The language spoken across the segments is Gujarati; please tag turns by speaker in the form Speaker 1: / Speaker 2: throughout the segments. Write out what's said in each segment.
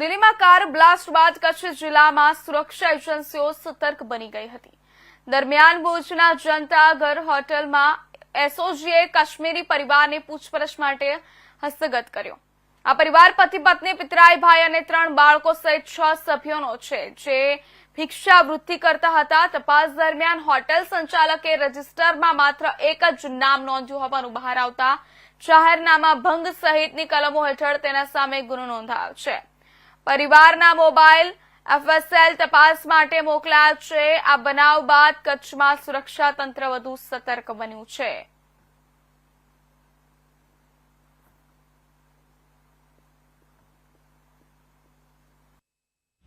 Speaker 1: દિલ્હીમાં કાર બ્લાસ્ટ બાદ કચ્છ જિલ્લામાં સુરક્ષા એજન્સીઓ સતર્ક બની ગઈ હતી. દરમિયાન ભુજના જનતા ઘર હોટલમાં એસઓજીએ કાશ્મીરી પરિવારને પૂછપરછ માટે હસ્તગત કર્યો. આ પરિવાર પતિ, પત્ની, પિતરાઈ, ભાઈ અને ત્રણ બાળકો સહિત છ સભ્યોનો છે, જે ભિક્ષાવૃત્તિ કરતા હતા. તપાસ દરમિયાન હોટેલ સંચાલકે રજીસ્ટરમાં માત્ર એક જ નામ નોંધ્યું હોવાનું બહાર આવતા જાહેરનામા ભંગ સહિતની કલમો હેઠળ તેના સામે ગુનો નોંધાયો છે. પરિવારના મોબાઈલ એફએસએલ તપાસ માટે મોકલાયા છે. આ બનાવ બાદ કચ્છમાં સુરક્ષા તંત્ર વધુ સતર્ક બન્યું છે.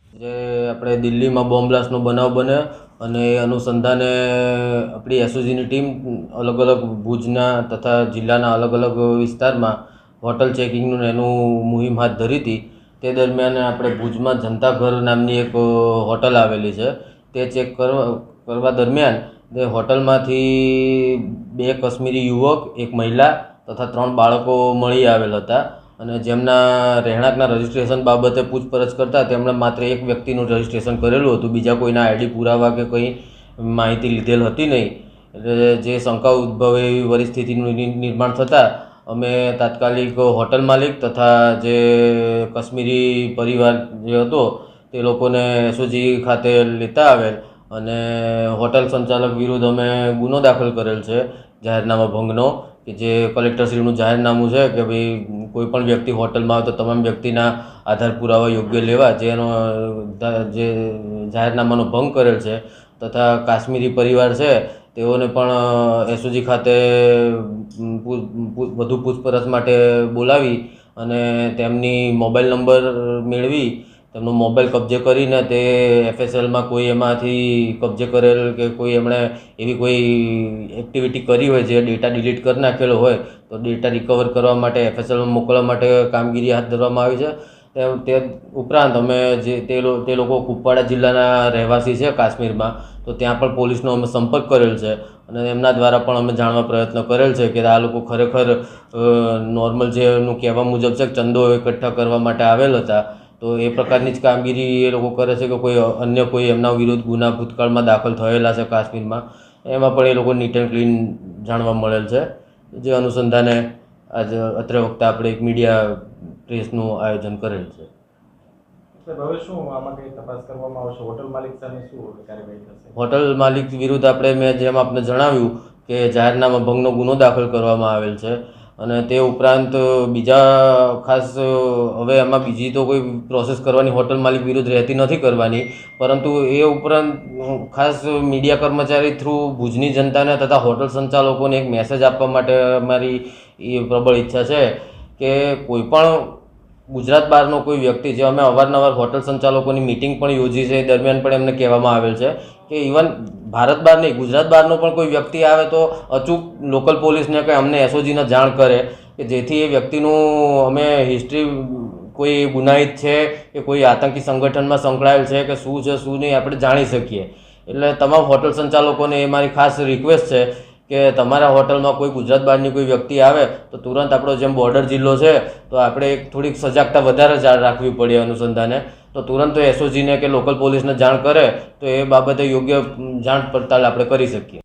Speaker 2: જે આપણે દિલ્હીમાં બોમ્બ બ્લાસ્ટનો બનાવ બને અને એ અનુસંધાને આપણી એસઓજીની ટીમ અલગ અલગ ભુજના તથા જિલ્લાના અલગ અલગ વિસ્તારમાં હોટલ ચેકિંગનું એનું મુહિમ હાથ ધરી હતી. તે દરમિયાન આપણે ભુજમાં જનતા ઘર નામની એક હોટલ આવેલી છે. તે ચેક કરવા કરવા દરમિયાન તે હોટલમાંથી બે કાશ્મીરી યુવક, એક મહિલા તથા ત્રણ બાળકો મળી આવેલ હતા અને જેમના રહેણાંકના રજિસ્ટ્રેશન બાબતે પૂછપરછ કરતા તેમણે માત્ર એક વ્યક્તિનું રજિસ્ટ્રેશન કરેલું હતું. બીજા કોઈના આઈડી પુરાવા કે કંઈ માહિતી લીધેલ હતી નહીં. એટલે જે શંકા ઉદ્ભવે એવી પરિસ્થિતિનું નિર્માણ થતાં અમે તાત્કાલિક હોટલ માલિક તથા જે કશ્મીરી પરિવાર જે હતો, તે લોકોને એસઓજી ખાતે લેતા આવેલ અને હોટલ સંચાલક વિરુદ્ધ અમે ગુનો દાખલ કરેલ છે, જાહેરનામા ભંગનો, કે જે કલેક્ટરશ્રીનું જાહેરનામું છે કે ભાઈ કોઈપણ વ્યક્તિ હોટલમાં આવે તો તમામ વ્યક્તિના આધાર પુરાવા યોગ્ય લેવા જેનો જે જાહેરનામાનો ભંગ કરેલ છે, તથા કાશ્મીરી પરિવાર છે તેઓને પણ એસઓજી ખાતે વધુ પૂછપરછ માટે બોલાવી અને તેમની મોબાઈલ નંબર મેળવી, તેમનો મોબાઈલ કબજે કરીને તે એફએસએલમાં કોઈ એમાંથી કબજે કરેલ કે કોઈ એમણે એવી કોઈ એક્ટિવિટી કરી હોય જે ડેટા ડિલીટ કરી નાખેલો હોય, તો ડેટા રિકવર કરવા માટે એફએસએલમાં મોકલવા માટે કામગીરી હાથ ધરવામાં આવી છે. તે- તે ઉપરાંત અમે જે તે તે લોકો કુપવાડા જિલ્લાના રહેવાસી છે કાશ્મીરમાં, તો ત્યાં પણ પોલીસનો અમે સંપર્ક કરેલ છે અને એમના દ્વારા પણ અમે જાણવા પ્રયત્ન કરેલ છે કે આ લોકો ખરેખર નોર્મલ જે એનું કહેવા મુજબ છે ચંદો એકઠા કરવા માટે આવેલ હતા. તો એ પ્રકારની જ કામગીરી એ લોકો કરે છે કે કોઈ અન્ય કોઈ એમના વિરુદ્ધ ગુના ભૂતકાળમાં દાખલ થયેલા છે કાશ્મીરમાં, એમાં પણ એ લોકો નીટ એન્ડ ક્લીન જાણવા મળેલ છે. જે અનુસંધાને આજે અત્રે વખતે આપણે એક મીડિયા પ્રેસનું આયોજન કરેલ છે.
Speaker 3: માલિક
Speaker 2: હોટલ માલિક વિરુદ્ધ આપણે મેં જેમ આપને જણાવ્યું કે જાહેરનામા ભંગનો ગુનો દાખલ કરવામાં આવેલ છે અને તે ઉપરાંત બીજા ખાસ હવે એમાં બીજી તો કોઈ પ્રોસેસ કરવાની હોટલ માલિક વિરુદ્ધ રહેતી નથી કરવાની પરંતુ એ ઉપરાંત ખાસ મીડિયા કર્મચારી થ્રુ ભુજની જનતાને તથા હોટલ સંચાલકોને એક મેસેજ આપવા માટે મારી એ પ્રબળ ઈચ્છા છે કે કોઈ પણ ગુજરાત બહારનો કોઈ વ્યક્તિ જે અમે અવારનવાર હોટલ સંચાલકોની મિટિંગ પણ યોજી છે એ દરમિયાન પણ એમને કહેવામાં આવેલ છે કે ઇવન ભારત બહાર નહીં, ગુજરાત બહારનો પણ કોઈ વ્યક્તિ આવે તો અચૂક લોકલ પોલીસને કે અમને એસઓજીને જાણ કરે કે જેથી એ વ્યક્તિનું અમે હિસ્ટ્રી કોઈ ગુનાહિત છે કે કોઈ આતંકી સંગઠનમાં સંકળાયેલ છે કે શું છે, શું નહીં, આપણે જાણી શકીએ. એટલે તમામ હોટલ સંચાલકોને એ મારી ખાસ રિક્વેસ્ટ છે કે તમારા હોટલમાં કોઈ ગુજરાત બહારની કોઈ વ્યક્તિ આવે, તો તુરંત આપણો જેમ બોર્ડર જિલ્લો છે, તો આપણે એક થોડીક સજાગતા વધારે રાખવી પડે અનુસંધાને. તો તુરંત એસઓજીને કે લોકલ પોલીસને જાણ કરે, તો એ બાબતે યોગ્ય જાણ પડતાલ આપણે કરી શકીએ.